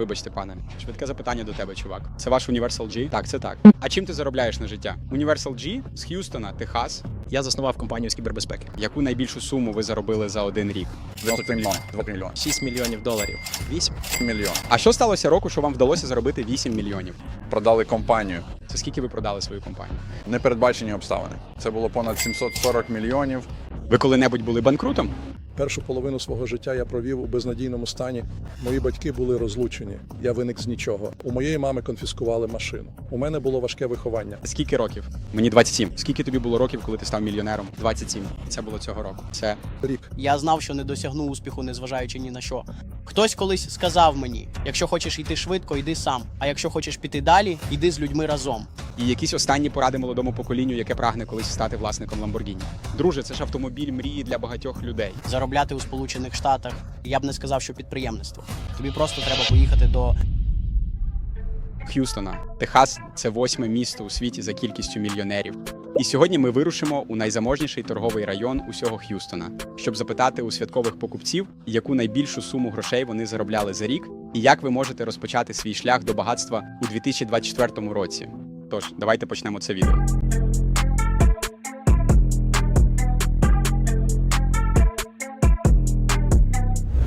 Вибачте, пане. Швидке запитання до тебе, чувак. Це ваш Universal G? Так, це так. А чим ти заробляєш на життя? Universal G з Х'юстона, Техас. Я заснував компанію з кібербезпеки. Яку найбільшу суму ви заробили за один рік? 23 мільйони. 2 мільйони. 6 мільйонів доларів. 8. Мільйон. А що сталося року, що вам вдалося заробити 8 мільйонів? Продали компанію. Це скільки ви продали свою компанію? Непередбачені обставини. Це було понад 740 мільйонів. Ви коли-небудь були банкрутом? Першу половину свого життя я провів у безнадійному стані. Мої батьки були розлучені. Я виник з нічого. У моєї мами конфіскували машину. У мене було важке виховання. Скільки років? Мені 27. Скільки тобі було років, коли ти став мільйонером? 27. Це було цього року. Це Рік Я знав, що не досягну успіху, незважаючи ні на що. Хтось колись сказав мені: якщо хочеш йти швидко, йди сам. А якщо хочеш піти далі, йди з людьми разом. і якісь останні поради молодому поколінню, яке прагне колись стати власником Lamborghini. Друже, це ж автомобіль мрії для багатьох людей. Заробляти у Сполучених Штатах. Я б не сказав, що підприємництво. Тобі просто треба поїхати до Х'юстона. Техас це восьме місто у світі за кількістю мільйонерів. І сьогодні ми вирушимо у найзаможніший торговий район усього Х'юстона, щоб запитати у святкових покупців, яку найбільшу суму грошей вони заробляли за рік, і як ви можете розпочати свій шлях до багатства у 2024 році. Тож, давайте почнемо це відео.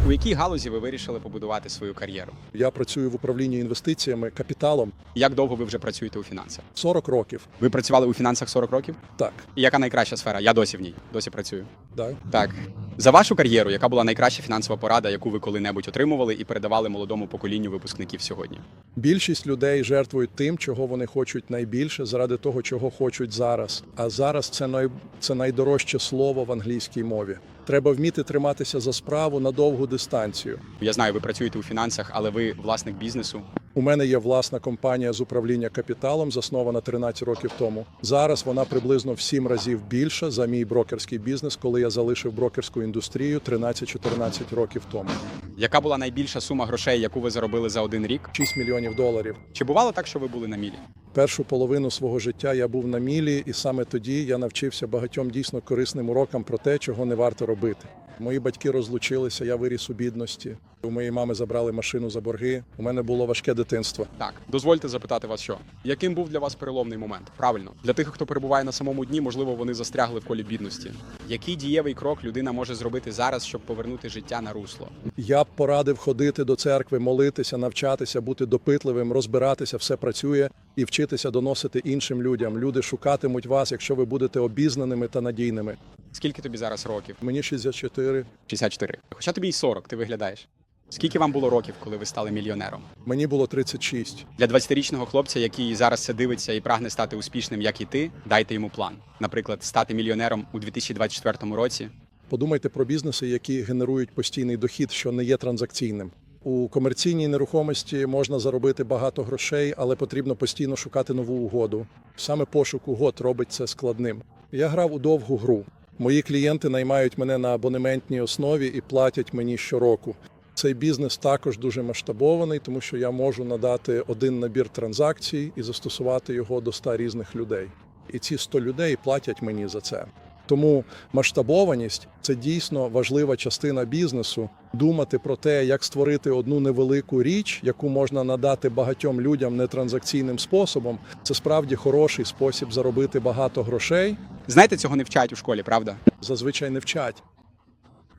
У якій галузі ви вирішили побудувати свою кар'єру? я працюю в управлінні інвестиціями, капіталом Як довго ви вже працюєте у фінансах? 40 років. Ви працювали у фінансах 40 років? Так, І яка найкраща сфера? Я досі в ній, досі працюю. да. Так. За вашу кар'єру, яка була найкраща фінансова порада, яку ви коли-небудь отримували і передавали молодому поколінню випускників сьогодні? Більшість людей жертвують тим, чого вони хочуть найбільше, заради того, чого хочуть зараз. А зараз це най... це найдорожче слово в англійській мові. Треба вміти триматися за справу на довгу дистанцію. Я знаю, ви працюєте у фінансах, але ви власник бізнесу. У мене є власна компанія з управління капіталом, заснована 13 років тому. Зараз вона приблизно в 7 разів більша за мій брокерський бізнес, коли я залишив брокерську індустрію 13-14 років тому. Яка була найбільша сума грошей, яку ви заробили за один рік? 6 мільйонів доларів. Чи бувало так, що ви були на мілі? Першу половину свого життя я був на мілі, і саме тоді я навчився багатьом дійсно корисним урокам про те, чого не варто робити. Мої батьки розлучилися, я виріс у бідності. У моєї мами забрали машину за борги. У мене було важке дитинство. Так, дозвольте запитати вас, що яким був для вас переломний момент? Правильно, для тих, хто перебуває на самому дні, можливо, вони застрягли в колі бідності. Який дієвий крок людина може зробити зараз, щоб повернути життя на русло? Я б порадив ходити до церкви, молитися, навчатися, бути допитливим, розбиратися, все працює і вчитися доносити іншим людям. Люди шукатимуть вас, якщо ви будете обізнаними та надійними. Скільки тобі зараз років? Мені 64, 64. Хоча тобі й 40, ти виглядаєш. Скільки вам було років, коли ви стали мільйонером? мені було 36. Для 20-річного хлопця, який зараз це дивиться і прагне стати успішним, як і ти, дайте йому план. Наприклад, стати мільйонером у 2024 році. Подумайте про бізнеси, які генерують постійний дохід, що не є транзакційним. У комерційній нерухомості можна заробити багато грошей, але потрібно постійно шукати нову угоду. Саме пошук угод робить це складним. Я грав у довгу гру. Мої клієнти наймають мене на абонементній основі і платять мені щороку. Цей бізнес також дуже масштабований, тому що я можу надати один набір транзакцій і застосувати його до 100 різних людей. І ці 100 людей платять мені за це. Тому масштабованість це дійсно важлива частина бізнесу. Думати про те, як створити одну невелику річ, яку можна надати багатьом людям нетранзакційним способом, це справді хороший спосіб заробити багато грошей. Знаєте, цього не вчать у школі, правда? Зазвичай не вчать.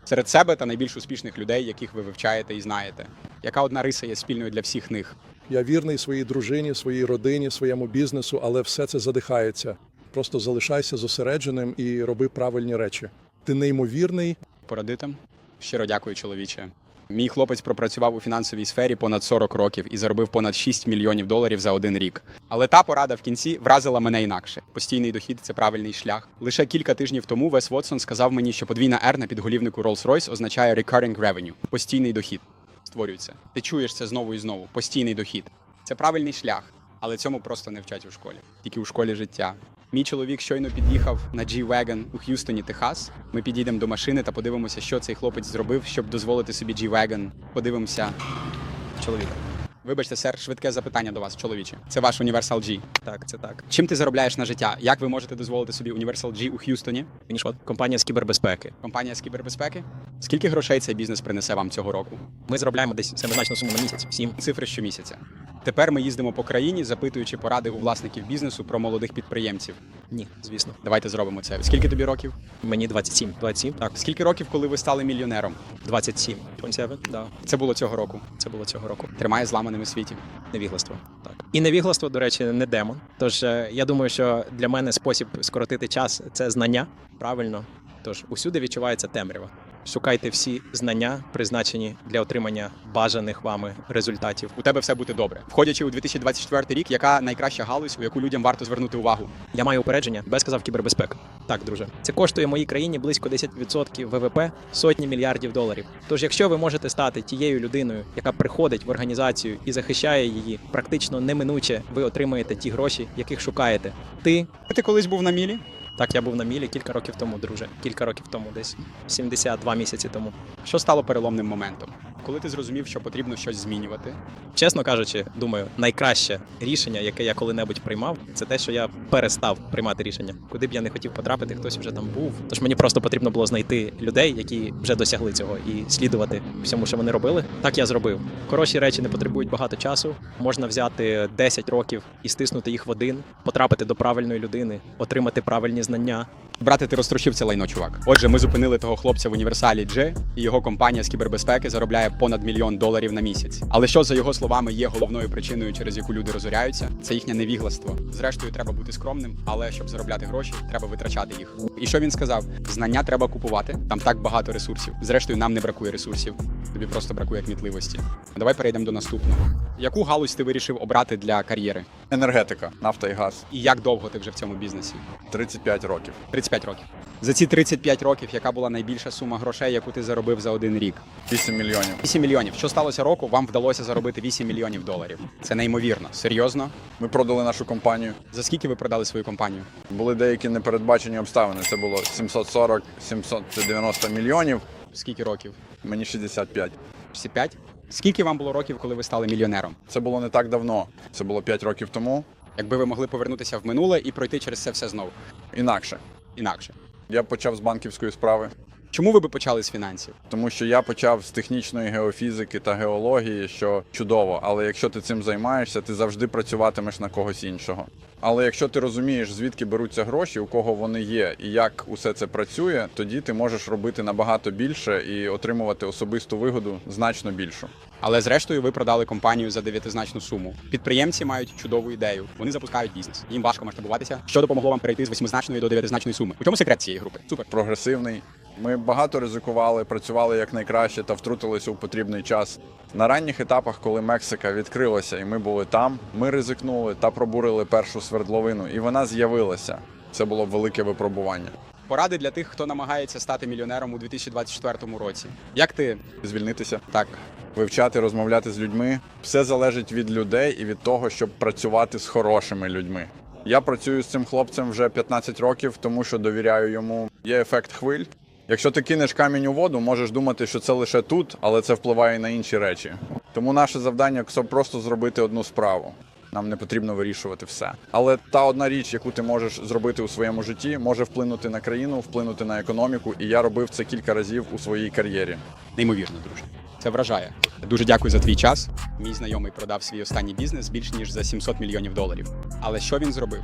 Серед себе та найбільш успішних людей, яких ви вивчаєте і знаєте. Яка одна риса є спільною для всіх них? Я вірний своїй дружині, своїй родині, своєму бізнесу, але все це задихається. Просто залишайся зосередженим і роби правильні речі. Ти неймовірний, Порадити? Щиро дякую, чоловіче. Мій хлопець пропрацював у фінансовій сфері понад 40 років і заробив понад 6 мільйонів доларів за один рік. Але та порада в кінці вразила мене інакше. Постійний дохід це правильний шлях. Лише кілька тижнів тому Вес Вотсон сказав мені, що подвійна R на підголівнику Rolls-Royce означає recurring revenue – постійний дохід. Створюється. Ти чуєш це знову і знову. Постійний дохід. Це правильний шлях, але цьому просто не вчать у школі, тільки у школі життя. Мій чоловік щойно під'їхав на G-Wagon у Х'юстоні, Техас. Ми підійдемо до машини та подивимося, що цей хлопець зробив, щоб дозволити собі G-Wagon. Подивимося чоловіка. Вибачте, сер, швидке запитання до вас, чоловіче. Це ваш Universal G. Так, це так. Чим ти заробляєш на життя? Як ви можете дозволити собі Universal G у Х'юстоні? Фінішот. Компанія з кібербезпеки. Компанія з кібербезпеки? Скільки грошей цей бізнес принесе вам цього року? Ми заробляємо десь семизначну суму на місяць. Сім. Цифри щомісяця. Тепер ми їздимо по країні, запитуючи поради у власників бізнесу про молодих підприємців. Ні, звісно. Давайте зробимо це. Скільки тобі років? Мені 27. 27, так. Скільки років, коли ви стали мільйонером? 27. 27, да. Це було цього року. Це було цього року. Тримає зламаними світі. Невігластво. Так. І невігластво, до речі, не демон. Тож е, я думаю, що для мене спосіб скоротити час це знання. Правильно. Тож усюди відчувається темрява. Шукайте всі знання, призначені для отримання бажаних вами результатів. У тебе все буде добре. Входячи у 2024 рік, яка найкраща галузь, у яку людям варто звернути увагу? Я маю упередження, без сказав кібербезпека. Так, друже, це коштує моїй країні близько 10% ВВП, сотні мільярдів доларів. Тож, якщо ви можете стати тією людиною, яка приходить в організацію і захищає її, практично неминуче ви отримаєте ті гроші, яких шукаєте. Ти Ти колись був на мілі? Так, я був на мілі кілька років тому, друже. Кілька років тому, десь 72 місяці тому. Що стало переломним моментом? Коли ти зрозумів, що потрібно щось змінювати? Чесно кажучи, думаю, найкраще рішення, яке я коли-небудь приймав, це те, що я перестав приймати рішення. Куди б я не хотів потрапити, хтось вже там був. Тож мені просто потрібно було знайти людей, які вже досягли цього, і слідувати всьому, що вони робили. Так я зробив. Хороші речі не потребують багато часу. Можна взяти 10 років і стиснути їх в один, потрапити до правильної людини, отримати правильні знання. Брате, ти розтрощив це лайно, чувак. Отже, ми зупинили того хлопця в універсалі G, і його компанія з кібербезпеки заробляє понад мільйон доларів на місяць. Але що за його словами є головною причиною, через яку люди розоряються, це їхнє невігластво. Зрештою, треба бути скромним, але щоб заробляти гроші, треба витрачати їх. І що він сказав? Знання треба купувати. Там так багато ресурсів. Зрештою, нам не бракує ресурсів. Тобі просто бракує кмітливості. Давай перейдемо до наступного. Яку галузь ти вирішив обрати для кар'єри? Енергетика, нафта і газ. І як довго ти вже в цьому бізнесі? 35 років. 35 років. За ці 35 років, яка була найбільша сума грошей, яку ти заробив за один рік? 8 мільйонів. 8 мільйонів. Що сталося року? Вам вдалося заробити 8 мільйонів доларів. Це неймовірно. Серйозно? Ми продали нашу компанію. За скільки ви продали свою компанію? Були деякі непередбачені обставини. Це було 740-790 мільйонів. Скільки років? Мені 65. 65? Скільки вам було років, коли ви стали мільйонером? Це було не так давно. Це було 5 років тому. Якби ви могли повернутися в минуле і пройти через це все знову Інакше. інакше. Я почав з банківської справи, Чому ви би почали з фінансів? тому що я почав з технічної геофізики та геології, що чудово. Але якщо ти цим займаєшся, ти завжди працюватимеш на когось іншого. Але якщо ти розумієш, звідки беруться гроші, у кого вони є, і як усе це працює, тоді ти можеш робити набагато більше і отримувати особисту вигоду значно більшу. Але зрештою ви продали компанію за дев'ятизначну суму. Підприємці мають чудову ідею. Вони запускають бізнес. Їм важко масштабуватися. Що допомогло вам перейти з восьмизначної до дев'ятизначної суми? У чому секрет цієї групи? Супер. прогресивний. Ми багато ризикували, працювали як найкраще та втрутилися у потрібний час. На ранніх етапах, коли Мексика відкрилася, і ми були там, ми ризикнули та пробурили першу свердловину, і вона з'явилася. Це було велике випробування. Поради для тих, хто намагається стати мільйонером у 2024 році. Як ти Звільнитися, так? вивчати, розмовляти з людьми. Все залежить від людей і від того, щоб працювати з хорошими людьми. Я працюю з цим хлопцем вже 15 років, тому що довіряю йому. Є ефект хвиль. Якщо ти кинеш камінь у воду, можеш думати, що це лише тут, але це впливає на інші речі. Тому наше завдання це просто зробити одну справу. Нам не потрібно вирішувати все. Але та одна річ, яку ти можеш зробити у своєму житті, може вплинути на країну, вплинути на економіку. І я робив це кілька разів у своїй кар'єрі. Неймовірно, друже. Це вражає. Дуже дякую за твій час. Мій знайомий продав свій останній бізнес більш ніж за 700 мільйонів доларів. Але що він зробив?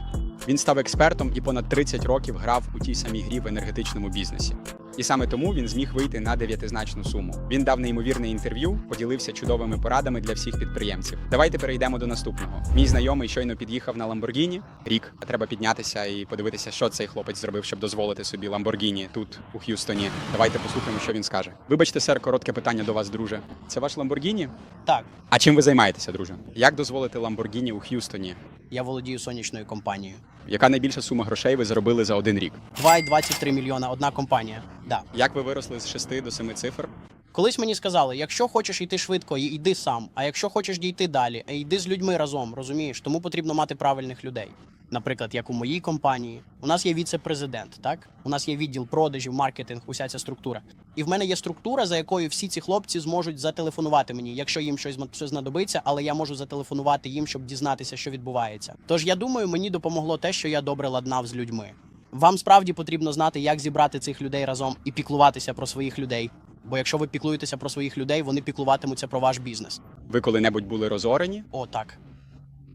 Він став експертом і понад 30 років грав у тій самій грі в енергетичному бізнесі. І саме тому він зміг вийти на дев'ятизначну суму. Він дав неймовірне інтерв'ю, поділився чудовими порадами для всіх підприємців. Давайте перейдемо до наступного. Мій знайомий щойно під'їхав на Ламборгіні. Рік треба піднятися і подивитися, що цей хлопець зробив, щоб дозволити собі Ламборгіні тут, у Х'юстоні. Давайте послухаємо, що він скаже. Вибачте, сер, коротке питання до вас, друже. Це ваш Ламборгіні? Так, А чим ви займаєтеся, друже? Як дозволити Ламборгіні у Х'юстоні? Я володію сонячною компанією. Яка найбільша сума грошей ви заробили за один рік? 2,23 мільйона одна компанія. Да. Як ви виросли з 6 до 7 цифр? Колись мені сказали, якщо хочеш йти швидко, йди сам. А якщо хочеш дійти далі, йди з людьми разом, розумієш? Тому потрібно мати правильних людей. Наприклад, як у моїй компанії, у нас є віце-президент, так? У нас є відділ продажів, маркетинг, уся ця структура. І в мене є структура, за якою всі ці хлопці зможуть зателефонувати мені, якщо їм щось знадобиться, але я можу зателефонувати їм, щоб дізнатися, що відбувається. Тож я думаю, мені допомогло те, що я добре ладнав з людьми. Вам справді потрібно знати, як зібрати цих людей разом і піклуватися про своїх людей. Бо якщо ви піклуєтеся про своїх людей, вони піклуватимуться про ваш бізнес. Ви коли-небудь були розорені? О, так.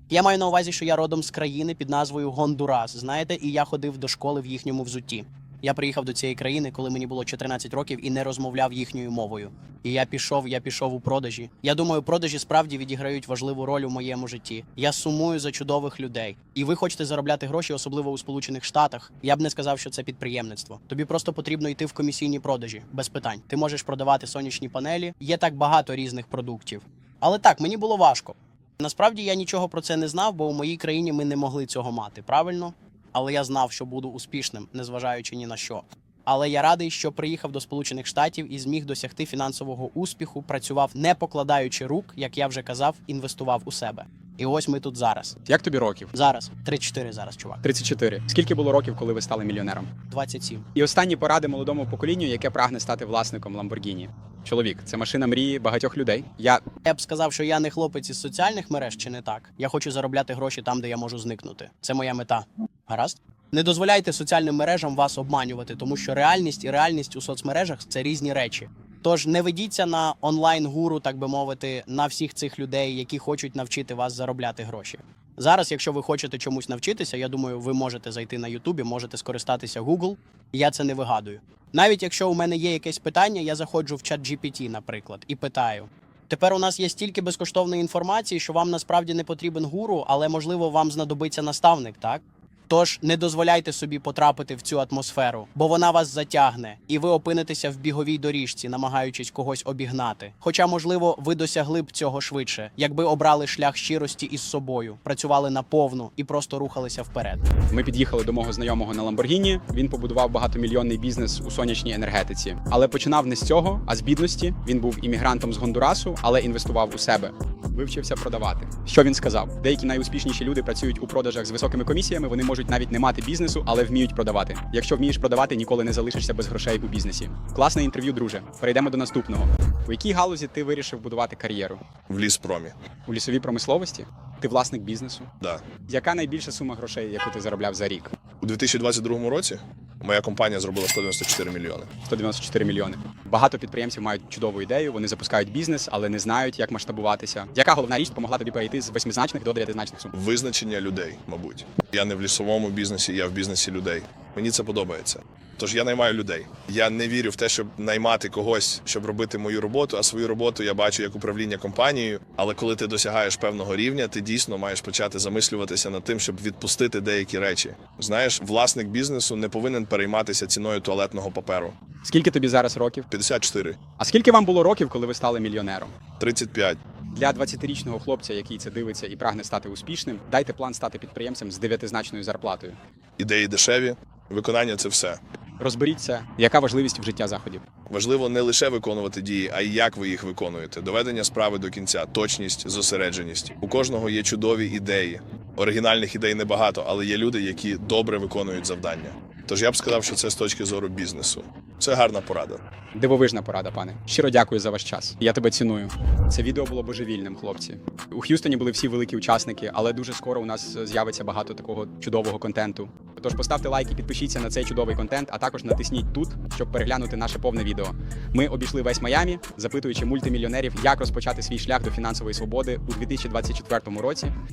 Я маю на увазі, що я родом з країни під назвою Гондурас, знаєте, і я ходив до школи в їхньому взутті. Я приїхав до цієї країни, коли мені було 14 років і не розмовляв їхньою мовою. І я пішов, я пішов у продажі. Я думаю, продажі справді відіграють важливу роль у моєму житті. Я сумую за чудових людей. І ви хочете заробляти гроші, особливо у Сполучених Штатах. Я б не сказав, що це підприємництво. Тобі просто потрібно йти в комісійні продажі без питань. Ти можеш продавати сонячні панелі. Є так багато різних продуктів. Але так, мені було важко. Насправді я нічого про це не знав, бо у моїй країні ми не могли цього мати, правильно? Але я знав, що буду успішним, незважаючи ні на що. Але я радий, що приїхав до Сполучених Штатів і зміг досягти фінансового успіху, працював не покладаючи рук, як я вже казав, інвестував у себе. І ось ми тут зараз. Як тобі років? Зараз 3-4 зараз, чувак. 34. Скільки було років, коли ви стали мільйонером? 27. І останні поради молодому поколінню, яке прагне стати власником Lamborghini. Чоловік, це машина мрії багатьох людей. Я Я б сказав, що я не хлопець із соціальних мереж, чи не так? Я хочу заробляти гроші там, де я можу зникнути. Це моя мета. Гаразд? Не дозволяйте соціальним мережам вас обманювати, тому що реальність і реальність у соцмережах це різні речі. Тож не ведіться на онлайн-гуру, так би мовити, на всіх цих людей, які хочуть навчити вас заробляти гроші. Зараз, якщо ви хочете чомусь навчитися, я думаю, ви можете зайти на Ютубі, можете скористатися Google. Я це не вигадую. Навіть якщо у мене є якесь питання, я заходжу в чат GPT, наприклад, і питаю. Тепер у нас є стільки безкоштовної інформації, що вам насправді не потрібен гуру, але можливо вам знадобиться наставник, так? Тож не дозволяйте собі потрапити в цю атмосферу, бо вона вас затягне, і ви опинитеся в біговій доріжці, намагаючись когось обігнати. Хоча, можливо, ви досягли б цього швидше, якби обрали шлях щирості із собою, працювали наповну і просто рухалися вперед. Ми під'їхали до мого знайомого на Lamborghini. Він побудував багатомільйонний бізнес у сонячній енергетиці, але починав не з цього, а з бідності. Він був іммігрантом з Гондурасу, але інвестував у себе. Вивчився продавати. Що він сказав? Деякі найуспішніші люди працюють у продажах з високими комісіями. Вони можуть навіть не мати бізнесу, але вміють продавати. Якщо вмієш продавати, ніколи не залишишся без грошей у бізнесі. Класне інтерв'ю, друже. Перейдемо до наступного. У якій галузі ти вирішив будувати кар'єру? В ліспромі. У лісовій промисловості? Ти власник бізнесу? Да. Яка найбільша сума грошей, яку ти заробляв за рік? У 2022 році моя компанія зробила 194 мільйони. 194 мільйони. Багато підприємців мають чудову ідею, вони запускають бізнес, але не знають, як масштабуватися. Яка головна річ допомогла тобі перейти з восьмизначних до дев'ятизначних сум? Визначення людей, мабуть. Я не в лісовому бізнесі, я в бізнесі людей. Мені це подобається. Тож я наймаю людей. Я не вірю в те, щоб наймати когось, щоб робити мою роботу, а свою роботу я бачу як управління компанією. Але коли ти досягаєш певного рівня, ти дійсно маєш почати замислюватися над тим, щоб відпустити деякі речі. Знаєш, власник бізнесу не повинен перейматися ціною туалетного паперу. Скільки тобі зараз років? 54, А скільки вам було років, коли ви стали мільйонером? 35. Для 20-річного хлопця, який це дивиться і прагне стати успішним, дайте план стати підприємцем з дев'ятизначною зарплатою. Ідеї дешеві, виконання це все. Розберіться, яка важливість вжиття заходів. Важливо не лише виконувати дії, а й як ви їх виконуєте. Доведення справи до кінця, точність, зосередженість. У кожного є чудові ідеї. Оригінальних ідей небагато, але є люди, які добре виконують завдання. Тож я б сказав, що це з точки зору бізнесу. Це гарна порада. Дивовижна порада, пане. Щиро дякую за ваш час. Я тебе ціную. Це відео було божевільним, хлопці. У Х'юстоні були всі великі учасники, але дуже скоро у нас з'явиться багато такого чудового контенту. Тож поставте лайк і підпишіться на цей чудовий контент, а також натисніть тут, щоб переглянути наше повне відео. Ми обійшли весь Майамі, запитуючи мультимільйонерів, як розпочати свій шлях до фінансової свободи у 2024 році.